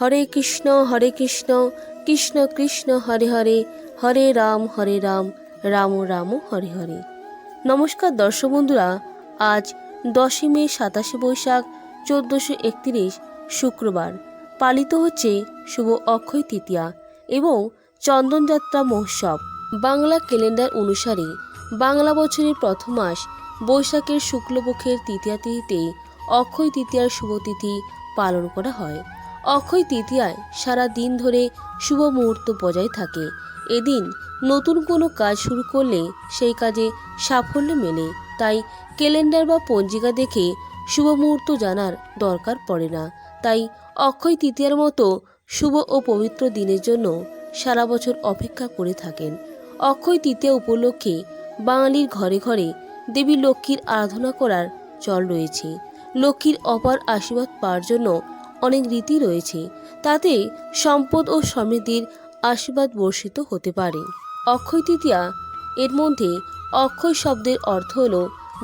হরে কৃষ্ণ হরে কৃষ্ণ কৃষ্ণ কৃষ্ণ, হরে হরে হরে রাম হরে রাম রাম রাম, হরে হরে। নমস্কার দর্শক বন্ধুরা, আজ দশই মে সাতাশে বৈশাখ, চোদ্দোশো একত্রিশ শুক্রবার। পালিত হচ্ছে শুভ অক্ষয় তৃতীয়া এবং চন্দনযাত্রা মহোৎসব। বাংলা ক্যালেন্ডার অনুসারে বাংলা বছরের প্রথম মাস বৈশাখের শুক্লপক্ষের তৃতীয়া তিথিতে অক্ষয় তৃতীয়ার শুভতিথি পালন করা হয়। অক্ষয় তৃতীয়ায় সারা দিন ধরে শুভ মুহূর্ত বজায় থাকে। এদিন নতুন কোনো কাজ শুরু করলে সেই কাজে সাফল্য মেলে। তাই ক্যালেন্ডার বা পঞ্জিকা দেখে শুভ মুহূর্ত জানার দরকার পড়ে না। তাই অক্ষয় তৃতীয়ার মতো শুভ ও পবিত্র দিনের জন্য সারা বছর অপেক্ষা করে থাকেন। অক্ষয় তৃতীয়া উপলক্ষে বাঙালির ঘরে ঘরে দেবী লক্ষ্মীর আরাধনা করার চল রয়েছে। লক্ষ্মীর অপার আশীর্বাদ পাওয়ার জন্য অনেক রীতি রয়েছে, তাতে সম্পদ ও সমৃদ্ধির আশীর্বাদ বর্ষিত হতে পারে। অক্ষয় তৃতীয়া, এর মধ্যে অক্ষয় শব্দের অর্থ হল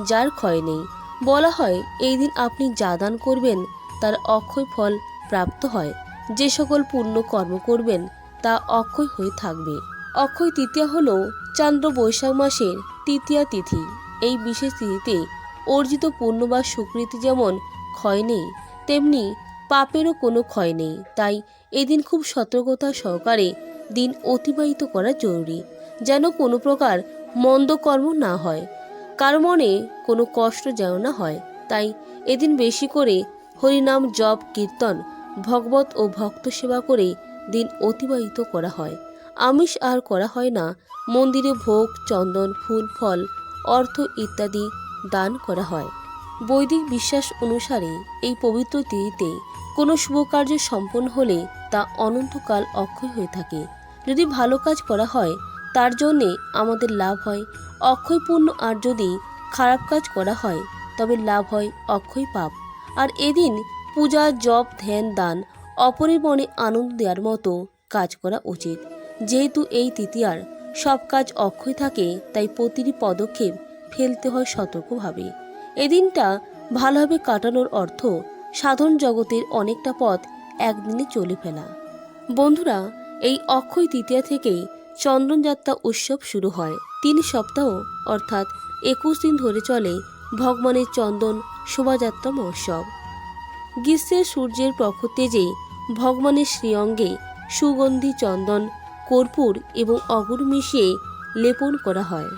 যার ক্ষয় নেই। বলা হয়, এই দিন আপনি যা দান করবেন, তার অক্ষয় ফল প্রাপ্ত হয়। যে সকল পুণ্য কর্ম করবেন, তা অক্ষয় হয়ে থাকবে। অক্ষয় তৃতীয়া হল চান্দ্র বৈশাখ মাসের তৃতীয়া তিথি। এই বিশেষ তিথিতে অর্জিত পূর্ণ বা সুকৃতি যেমন ক্ষয় নেই, তেমনি পাপেরও কোনো ক্ষয় নেই। তাই এদিন খুব সতর্কতা সহকারে দিন অতিবাহিত করা জরুরি, যেন কোনো প্রকার মন্দ কর্ম না হয়। কার মনে কোনো কষ্ট যেন না হয়। তাই এদিন বেশি করে হরিনাম, জপ, কীর্তন, ভগবত ও ভক্ত সেবা করে দিন অতিবাহিত করা হয়। আমিষ আর করা হয় না। মন্দিরে ভোগ, চন্দন, ফুল, ফল, অর্থ ইত্যাদি দান করা হয়। বৈদিক বিশ্বাস অনুসারে এই পবিত্র তিথিতে কোনো শুভ কার্য সম্পন্ন হলে তা অনন্তকাল অক্ষয় হয়ে থাকে। যদি ভালো কাজ করা হয়, তার জন্যে আমাদের লাভ হয় অক্ষয় পূর্ণ আর যদি খারাপ কাজ করা হয়, তবে লাভ হয় অক্ষয় পাপ। আর এদিন পূজা, জপ, ধ্যান, দান, অপরের মনে আনন্দ দেওয়ার মতো কাজ করা উচিত। যেহেতু এই তৃতীয়ার সব কাজ অক্ষয় থাকে, তাই প্রতিটি পদক্ষেপ ফেলতে হয় সতর্কভাবে। এদিনটা ভালোভাবে কাটানোর অর্থ সাধারণ জগতের অনেকটা পথ একদিনে চলে ফেলা। বন্ধুরা, এই অক্ষয় তৃতীয়া থেকেই চন্দনযাত্রা উৎসব শুরু হয়। তিন সপ্তাহ, অর্থাৎ একুশ দিন ধরে চলে ভগবানের চন্দন শোভাযাত্রা মহোৎসব। গ্রীষ্মের সূর্যের প্রখর তেজে ভগবানের শ্রীঅঙ্গে সুগন্ধি চন্দন, কর্পূর এবং অগুর মিশিয়ে লেপন করা হয়।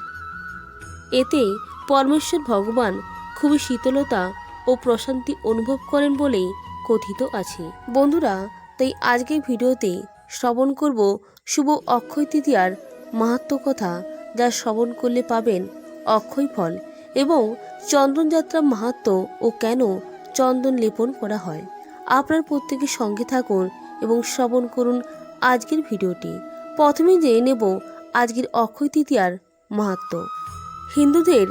এতে পরমেশ্বর ভগবান খুবই শীতলতা ও প্রশান্তি অনুভব করেন বলেই কথিত আছে। বন্ধুরা, তাই আজকের ভিডিওতে শ্রবণ করব শুভ অক্ষয় তৃতীয়ার মাহাত্ম কথা যা শ্রবণ করলে পাবেন অক্ষয় ফল এবং চন্দনযাত্রা মাহাত্ম ও কেন চন্দন লেপন করা হয়। আপনার প্রত্যেকের সঙ্গে থাকুন এবং শ্রবণ করুন আজকের ভিডিওটি। প্রথমে জেনে নেব আজকের অক্ষয় তৃতীয়ার মাহাত্ম। হিন্দুদের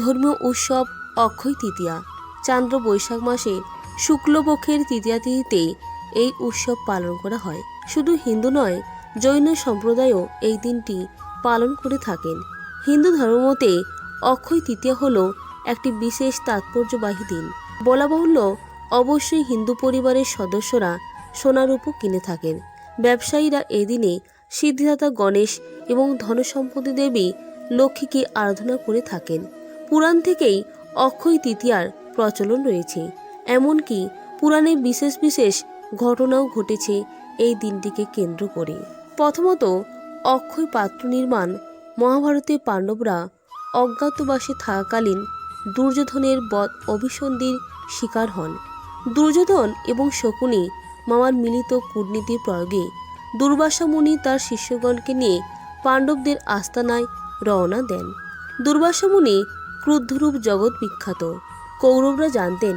ধর্মীয় উৎসব অক্ষয় তৃতীয়া। চান্দ্র বৈশাখ মাসে শুক্লপক্ষের তৃতীয়া তিথিতে এই উৎসব পালন করা হয়। শুধু হিন্দু নয়, জৈন সম্প্রদায়ও এই দিনটি পালন করে থাকেন। হিন্দু ধর্মমতে অক্ষয় তৃতীয়া হল একটি বিশেষ তাৎপর্যবাহী দিন। বলা বাহুল্য, অবশ্যই হিন্দু পরিবারের সদস্যরা সোনারূপও কিনে থাকেন। ব্যবসায়ীরা এই দিনে সিদ্ধিদাতা গণেশ এবং ধনসম্পত্তি দেবী লক্ষ্মীকে আরাধনা করে থাকেন। পুরাণ থেকেই অক্ষয় তৃতীয়ার প্রচলন রয়েছে। এমনকি পুরাণে বিশেষ বিশেষ ঘটনাও ঘটেছে এই দিনটিকে কেন্দ্র করে। প্রথমত, অক্ষয় পাত্র নির্মাণ মহাভারতে পাণ্ডবরা অজ্ঞাতবাসে থাকাকালীন দুর্যোধনের বধ অভিসন্ধির শিকার হন। দুর্যোধন এবং শকুনি মামার মিলিত কূটনীতির প্রয়োগে দুর্বাসা মুনি তার শিষ্যগণকে নিয়ে পাণ্ডবদের আস্তানায় রওনা দেন। দুর্বাসা মুনি ক্রুদ্ধরূপ জগৎ বিখ্যাত। কৌরবরা জানতেন,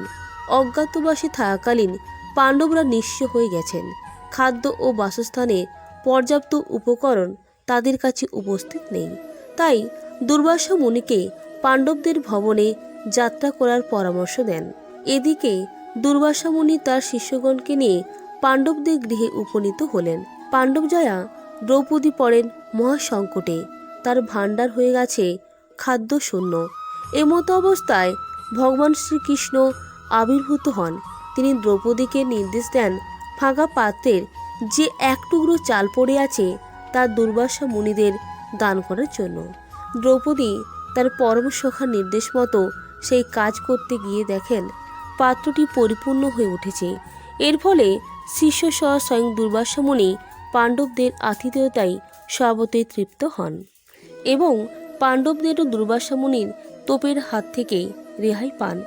অজ্ঞাতবাসে থাকাকালীন পাণ্ডবরা নিঃস্ব হয়ে গেছেন। খাদ্য ও বাসস্থানে পর্যাপ্ত উপকরণ তাদের কাছে উপস্থিত নেই। তাই দুর্বাসা মুনিকে পাণ্ডবদের ভবনে যাত্রা করার পরামর্শ দেন। এদিকে দুর্বাসা মুনি তার শিষ্যগণকে নিয়ে পাণ্ডবদের গৃহে উপনীত হলেন। পাণ্ডবজয়া দ্রৌপদী পড়েন মহাসংকটে। তার ভাণ্ডার হয়ে গেছে খাদ্য শূন্য এমতো অবস্থায় ভগবান শ্রীকৃষ্ণ আবির্ভূত হন। তিনি দ্রৌপদীকে নির্দেশ দেন ফাঁকা পাত্রের যে এক টুকরো চাল পড়ে আছে, তা দুর্বাসা মুনিদের দান করার জন্য। দ্রৌপদী তার পরম সখার নির্দেশ মতো সেই কাজ করতে গিয়ে দেখেন, পাত্রটি পরিপূর্ণ হয়ে উঠেছে। এর ফলে শিষ্য সহ স্বয়ং দুর্বাসা মুনি পাণ্ডবদের আতিথেয়তায় স্বভাবতই তৃপ্ত হন। এবং পাণ্ডবদেরও দুর্বাসা মুনির তোপের হাত থেকে রেহাই পান।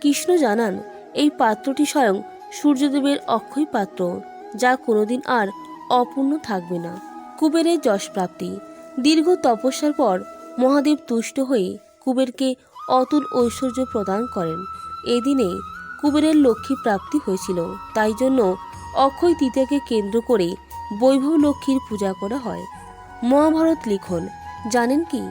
কৃষ্ণ জানান, এই পাত্রটি স্বয়ং সূর্যদেবের অক্ষয় পাত্র, যা কোনোদিন আর অপূর্ণ থাকবে না। কুবেরের যশপ্রাপ্তি দীর্ঘ তপস্যার পর মহাদেব তুষ্ট হয়ে কুবেরকে অতুল ঐশ্বর্য প্রদান করেন। এদিনে কুবেরের লক্ষ্মী প্রাপ্তি হয়েছিল, তাই জন্য অক্ষয় তৃতীয়াকে কেন্দ্র করে বৈভব লক্ষ্মীর পূজা করা হয়। মহাভারত লিখন, জানেন কি?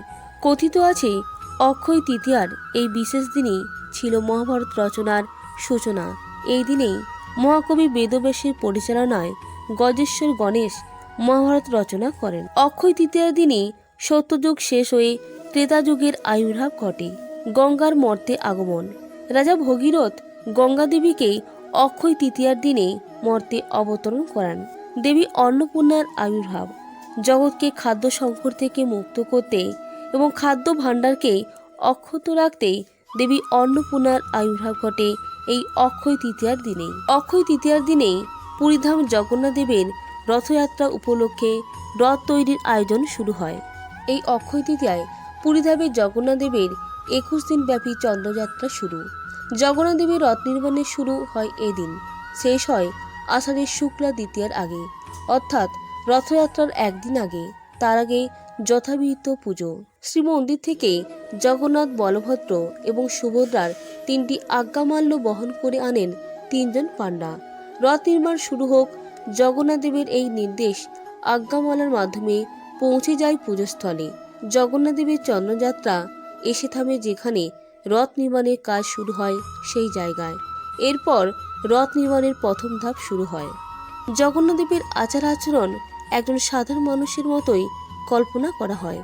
কথিত আছে অক্ষয় তৃতীয়ার এই বিশেষ দিনই ছিল মহাভারত রচনার সূচনা। এই দিনেই মহাকবি বেদব্যাসের পরিচালনায় গজেশ্বর গণেশ মহাভারত রচনা করেন। অক্ষয় তৃতীয়ার দিনে সত্যযুগ শেষ হয়ে ত্রেতাযুগের আয়ুর্ভাব ঘটে, গঙ্গার মর্তে আগমন। রাজা ভগীরথ গঙ্গা দেবীকে অক্ষয় তৃতীয়ার দিনে মর্তে অবতরণ করান। দেবী অন্নপূর্ণার আবির্ভাব, জগৎকে খাদ্য সংকট থেকে মুক্ত করতে এবং খাদ্য ভাণ্ডারকে অক্ষত রাখতে দেবী অন্নপূর্ণার আবির্ভাব ঘটে এই অক্ষয় তৃতীয়ার দিনেই। অক্ষয় তৃতীয়ার দিনে পুরীধাম জগন্নাথ দেবের রথযাত্রা উপলক্ষে রথ তৈরির আয়োজন শুরু হয়। এই অক্ষয় তৃতীয়ায় পুরীধামে জগন্নাথ দেবের একুশ দিন ব্যাপী চন্দ্রযাত্রা শুরু। জগন্নাথ দেবের রথ নির্মাণের শুরু হয় এদিন শেষ হয় আষাঢ়ের শুক্লা দ্বিতীয়ার আগে। অর্থাৎ রথযাত্রার একদিন আগে। তার আগে যথাবিহিত পুজো। শ্রীমন্দির থেকে জগন্নাথ বলভদ্র এবং সুভদ্রার তিনটি আজ্ঞামাল্য বহন করে আনেন তিনজন পাণ্ডা। রথ নির্মাণ শুরু হোক, জগন্নাথ দেবের এই নির্দেশ আজ্ঞামালার মাধ্যমে পৌঁছে যায় পুজোস্থলে। জগন্নাথ দেবের চন্দ্রযাত্রা এসে থামে যেখানে রথ নির্মাণের কাজ শুরু হয় সেই জায়গায়। এরপর রথ নির্মাণের প্রথম ধাপ শুরু হয়। জগন্নাথদেবের আচার আচরণ একজন সাধারণ মানুষের মতোই কল্পনা করা হয়।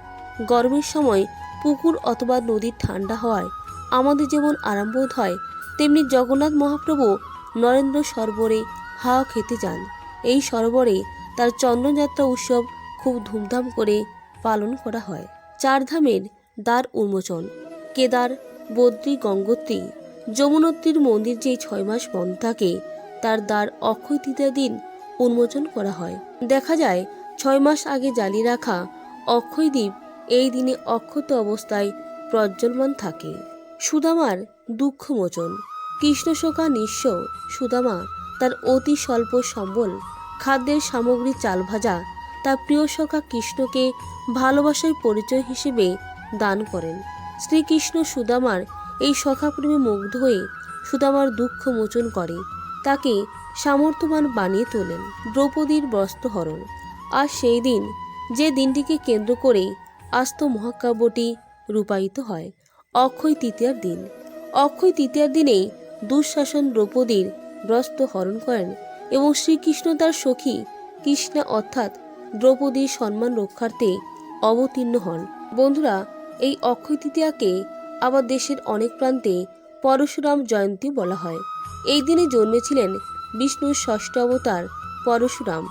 গরমের সময় পুকুর অথবা নদীর ঠান্ডা হওয়ায় আমাদের যেমন আরামবোধ হয়, তেমনি জগন্নাথ মহাপ্রভু নরেন্দ্র সরোবরে হাওয়া খেতে যান। এই সরোবরে তার চন্দ্রযাত্রা উৎসব খুব ধুমধাম করে পালন করা হয়। চারধামের দ্বার উন্মোচন, কেদার, বদ্রী, গঙ্গোত্রী, যমুনোত্রীর মন্দির যে ছয় মাস বন্ধ থাকে, তার দ্বার অক্ষয় তৃতীয় দিন উন্মোচন করা হয়। দেখা যায় ছয় মাস আগে জ্বালিয়ে রাখা অক্ষয় দ্বীপ এই দিনে অক্ষত অবস্থায় প্রজ্জ্বলমান থাকে। সুদামার দুঃখমোচন। কৃষ্ণশোকা নিঃস্ব। সুদামা তার অতি স্বল্প সম্বল, খাদ্যের সামগ্রী চাল ভাজা, তার প্রিয় সখা কৃষ্ণকে ভালোবাসার পরিচয় হিসেবে দান করেন। শ্রীকৃষ্ণ সুদামার এই সখাপ্রেমে মুগ্ধ হয়ে সুদামার দুঃখ মোচন করে। তাকে সামর্থ্যবান বানিয়ে তোলেন। দ্রৌপদীর বস্ত্রহরণ। আর সেই দিন যে দিনটিকে কেন্দ্র করে আস্ত মহাকাব্যটি রূপায়িত হয়, অক্ষয় তৃতীয়ার দিন। অক্ষয় তৃতীয়ার দিনেই দুঃশাসন দ্রৌপদীর বস্ত্র হরণ করেন এবং শ্রীকৃষ্ণ তার সখী কৃষ্ণা অর্থাৎ দ্রৌপদীর সম্মান রক্ষার্থে অবতীর্ণ হন। বন্ধুরা, এই অক্ষয় তৃতীয়াকে আবার দেশের অনেক প্রান্তে পরশুরাম জয়ন্তী বলা হয়। এই দিনে জন্মেছিলেন বিষ্ণুর ষষ্ঠ অবতার পরশুরাম।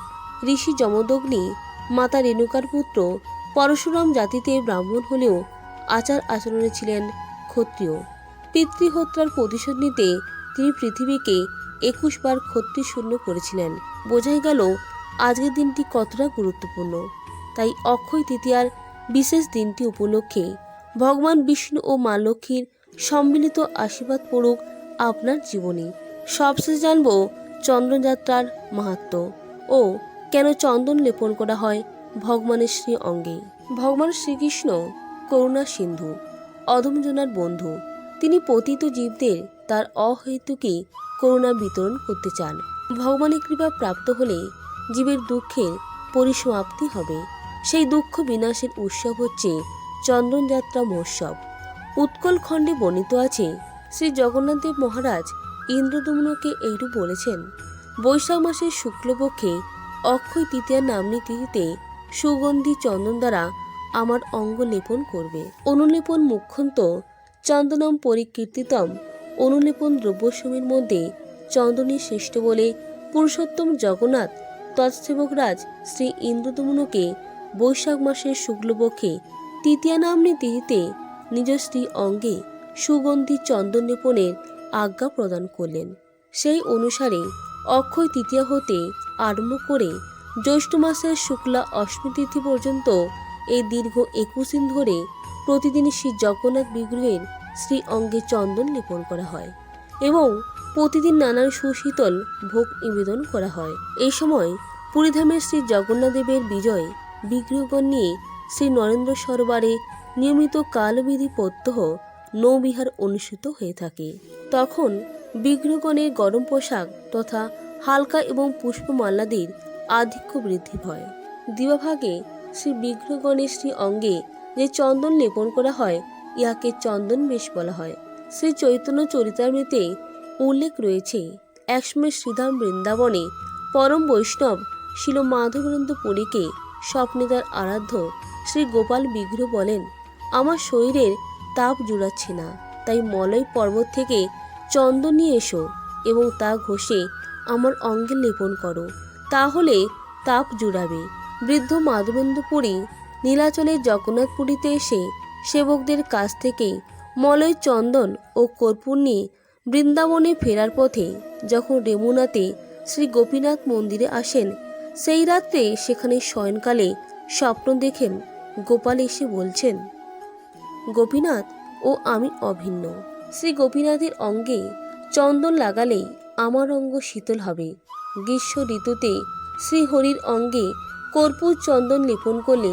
ঋষি যমদগ্নি, মাতা রেণুকার পুত্র, পরশুরাম জাতিতে ব্রাহ্মণ হলেও আচার আচরণে ছিলেন ক্ষত্রিয়। পিতৃহত্যার প্রতিশোধ নিতে তিনি পৃথিবীকে একুশ বার ক্ষত্রি শূন্য করেছিলেন। বোঝাই গেল, আজকের দিনটি কতটা গুরুত্বপূর্ণ। তাই অক্ষয় তৃতীয়ার বিশেষ দিনটি উপলক্ষে ভগবান বিষ্ণু ও মা লক্ষ্মীর সম্মিলিত আশীর্বাদ পড়ুক আপনার জীবনে। সবশেষ জানব চন্দ্রযাত্রার মাহাত্ম ও কেন চন্দন লেপন করা হয় ভগবানের শ্রী অঙ্গে? ভগবান শ্রীকৃষ্ণ করুণা সিন্ধু, অধমজনার বন্ধু, তিনি পতিত জীবদের তার অহেতুকী করুণা বিতরণ করতে চান। ভগবানের কৃপা প্রাপ্ত হলে জীবের দুঃখের পরিসমাপ্তি হবে। সেই দুঃখ বিনাশের উৎসব হচ্ছে চন্দনযাত্রা মহোৎসব। উৎকল খণ্ডে বর্ণিত আছে, শ্রী জগন্নাথদেব মহারাজ ইন্দ্রদমনকে এইরূপ বলেছেন, বৈশাখ মাসের শুক্লপক্ষে অক্ষয় তৃতীয়া নামনি তিথিতে সুগন্ধি চন্দন দ্বারা আমার অঙ্গ লেপন করবে। অনুলেপন মুখ্যন্ত চন্দনম পরিকীর্তিতম। অনুলেপন দ্রব্যসমূহের মধ্যে চন্দনী শ্রেষ্ঠ বলে পুরুষোত্তম জগন্নাথ তৎসেবকরাজ শ্রী ইন্দ্রদমনুকে বৈশাখ মাসের শুক্লপক্ষে তৃতীয়া নামনি তিথিতে নিজ স্ত্রী অঙ্গে সুগন্ধি চন্দন লেপনের আজ্ঞা প্রদান করলেন। সেই অনুসারে অক্ষয় তৃতীয়া হতে আরম্ভ করে জ্যৈষ্ঠ মাসের শুক্লা অষ্টমী তিথি পর্যন্ত এই দীর্ঘ একুশ দিন ধরে প্রতিদিন শ্রী জগন্নাথ বিগ্রহের শ্রী অঙ্গে চন্দন লেপন করা হয় এবং প্রতিদিন নানান সুশীতল ভোগ নিবেদন করা হয়। এই সময় পুরীধামের শ্রী জগন্নাথ দেবের বিজয় বিগ্রহগণ নিয়ে শ্রী নরেন্দ্র সরোবরে নিয়মিত কালবিধি প্রত্যহ নৌবিহার অনুষ্ঠিত হয়ে থাকে। তখন বিগ্রহগণের গরম পোশাক তথা হালকা এবং পুষ্পমাল্লাদের আধিক্য বৃদ্ধি হয় দিবাভাগে শ্রী বিগ্রহগণের শ্রী অঙ্গে যে চন্দন লেপন করা হয়, ইহাকে চন্দন বেশ বলা হয়। শ্রী চৈতন্য চরিতামৃতে উল্লেখ রয়েছে, একসময় শ্রীধাম বৃন্দাবনে পরম বৈষ্ণব শিল মাধবেন্দ্র পুরীকে স্বপ্নে তার আরাধ্য শ্রী গোপাল বিগ্রহ বলেন, আমার শরীরের তাপ জুড়াচ্ছে না, তাই মলয় পর্বত থেকে চন্দন নিয়ে এসো এবং তা ঘষে আমার অঙ্গে লেপন করো। তাহলে তাপ জুড়াবে। বৃদ্ধ মাধবেন্দ্র পুরী নীলাচলের জগন্নাথপুরীতে এসে সেবকদের কাছ থেকে মলয় চন্দন ও কর্পূর নিয়ে বৃন্দাবনে ফেরার পথে যখন রেমুনাতে শ্রী গোপীনাথ মন্দিরে আসেন, সেই রাত্রে সেখানে শয়নকালে স্বপ্ন দেখেন গোপাল এসে বলছেন, গোপীনাথ ও আমি অভিন্ন। শ্রী গোপীনাথের অঙ্গে চন্দন লাগালে আমার অঙ্গ শীতল হবে। গ্রীষ্ম ঋতুতে শ্রীহরির অঙ্গে কর্পূর চন্দন লেপন করলে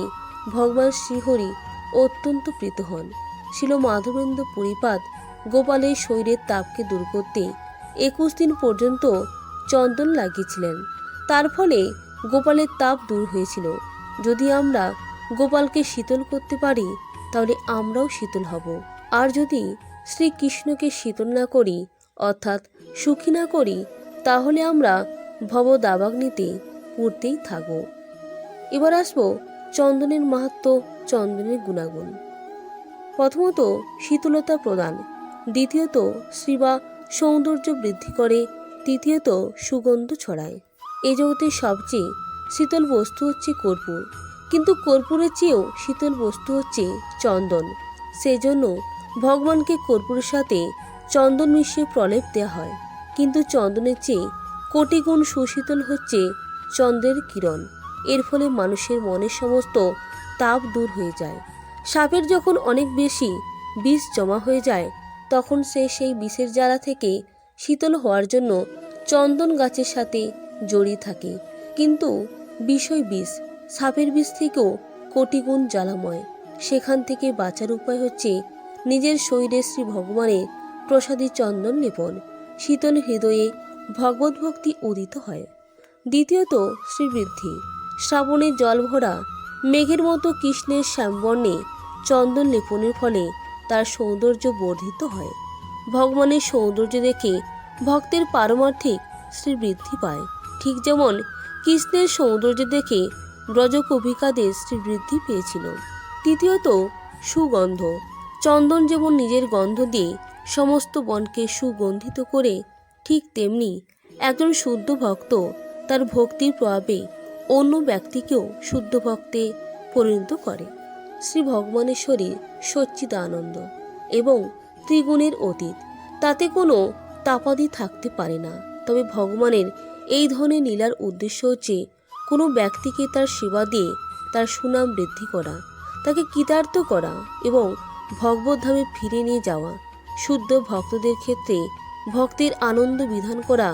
ভগবান শ্রীহরি অত্যন্ত প্রীত হন। ছিল মাধবেন্দ্র পরিপাত গোপালের শরীরের তাপকে দূর করতে একুশ দিন পর্যন্ত চন্দন লাগিয়েছিলেন। তার ফলে গোপালের তাপ দূর হয়েছিল। যদি আমরা গোপালকে শীতল করতে পারি, তাহলে আমরাও শীতল হব। আর যদি শ্রীকৃষ্ণকে শীতল না করি, অর্থাৎ সুখী না করি, তাহলে আমরা ভব দাবাগ্নিতে পড়তেই থাকব। এবার আসব চন্দনের মাহাত্ম, চন্দনের গুণাগুণ। প্রথমত শীতলতা প্রদান, দ্বিতীয়ত শ্রীবা সৌন্দর্য বৃদ্ধি করে, তৃতীয়ত সুগন্ধ ছড়ায়। এ জগতের সবচেয়ে শীতল বস্তু হচ্ছে কর্পূর, কিন্তু কর্পূরের চেয়েও শীতল বস্তু হচ্ছে চন্দন, সেজন্য ভগবানকে কর্পূরের সাথে চন্দন মিশিয়ে প্রলেপ দেওয়া হয়। কিন্তু চন্দনের চেয়ে কোটি গুণ সুশীতল হচ্ছে চন্দ্রের কিরণ। এর ফলে মানুষের মনের সমস্ত তাপ দূর হয়ে যায়। সাপের যখন অনেক বেশি বিষ জমা হয়ে যায়, তখন সে সেই বিষের জ্বালা থেকে শীতল হওয়ার জন্য চন্দন গাছের সাথে জড়িয়ে থাকে। কিন্তু বিষয় বিষ, সাপের বিষ থেকেও কোটিগুণ জ্বালাময়। সেখান থেকে বাঁচার উপায় হচ্ছে নিজের শরীরে শ্রী ভগবানের প্রসাদী চন্দন লেপন শীতল হৃদয়ে ভগবত ভক্তি উদিত হয়। দ্বিতীয়ত শ্রীবৃদ্ধি। শ্রাবণে জল ভরা মেঘের মতো কৃষ্ণের শ্যামবর্ণে চন্দন লেপনের ফলে তার সৌন্দর্য বর্ধিত হয়। ভগবানের সৌন্দর্য দেখে ভক্তের পারমার্থিক শ্রীবৃদ্ধি পায়। ঠিক যেমন কৃষ্ণের সৌন্দর্য দেখে ব্রজকবিকাদের শ্রীবৃদ্ধি পেয়েছিল। তৃতীয়ত সুগন্ধ। চন্দন যেমন নিজের গন্ধ দিয়ে সমস্ত বনকে সুগন্ধিত করে, ঠিক তেমনি একজন শুদ্ধ ভক্ত তার ভক্তির প্রভাবে অন্য ব্যক্তিকেও শুদ্ধ ভক্তে পরিণত করে। শ্রী ভগবানের শরীর সচ্চিদানন্দ এবং ত্রিগুণের অতীত, তাতে কোনো তাপাদি থাকতে পারে না। তবে ভগবানের এই ধরনের লীলার উদ্দেশ্য হচ্ছে কোনো ব্যক্তিকে তার সেবা দিয়ে তার সুনাম বৃদ্ধি করা, তাকে কৃতার্থ করা এবং ভগবদ্ধামে ফিরে নিয়ে যাওয়া। শুদ্ধ ভক্তদের ক্ষেত্রে ভক্তের আনন্দ বিধান করা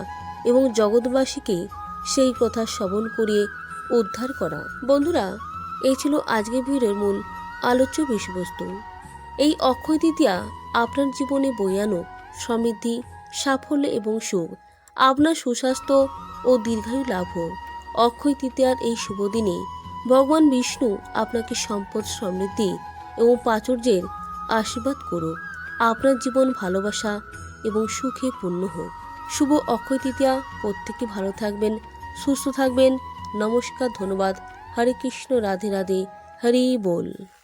এবং জগৎবাসীকে সেই কথা শ্রবণ করিয়ে উদ্ধার করা। বন্ধুরা, এই ছিল আজকের ভিডিওর মূল আলোচ্য বিষয়বস্তু। এই অক্ষয় তৃতীয়া আপনার জীবনে বইয়ানো সমৃদ্ধি, সাফল্য এবং সুখ। আপনার সুস্বাস্থ্য ও দীর্ঘায়ু লাভ হোক। অক্ষয় তৃতীয়ার এই শুভ দিনে ভগবান বিষ্ণু আপনাকে সম্পদ, সমৃদ্ধি এবং প্রাচুর্যের আশীর্বাদ করো। আপনার জীবন ভালোবাসা এবং সুখে পূর্ণ হোক। শুভ অক্ষয় তৃতীয়া। প্রত্যেকে ভালো থাকবেন, সুস্থ থাকবেন। নমস্কার, ধন্যবাদ। হরে কৃষ্ণ, রাধে রাধে। হরি বল।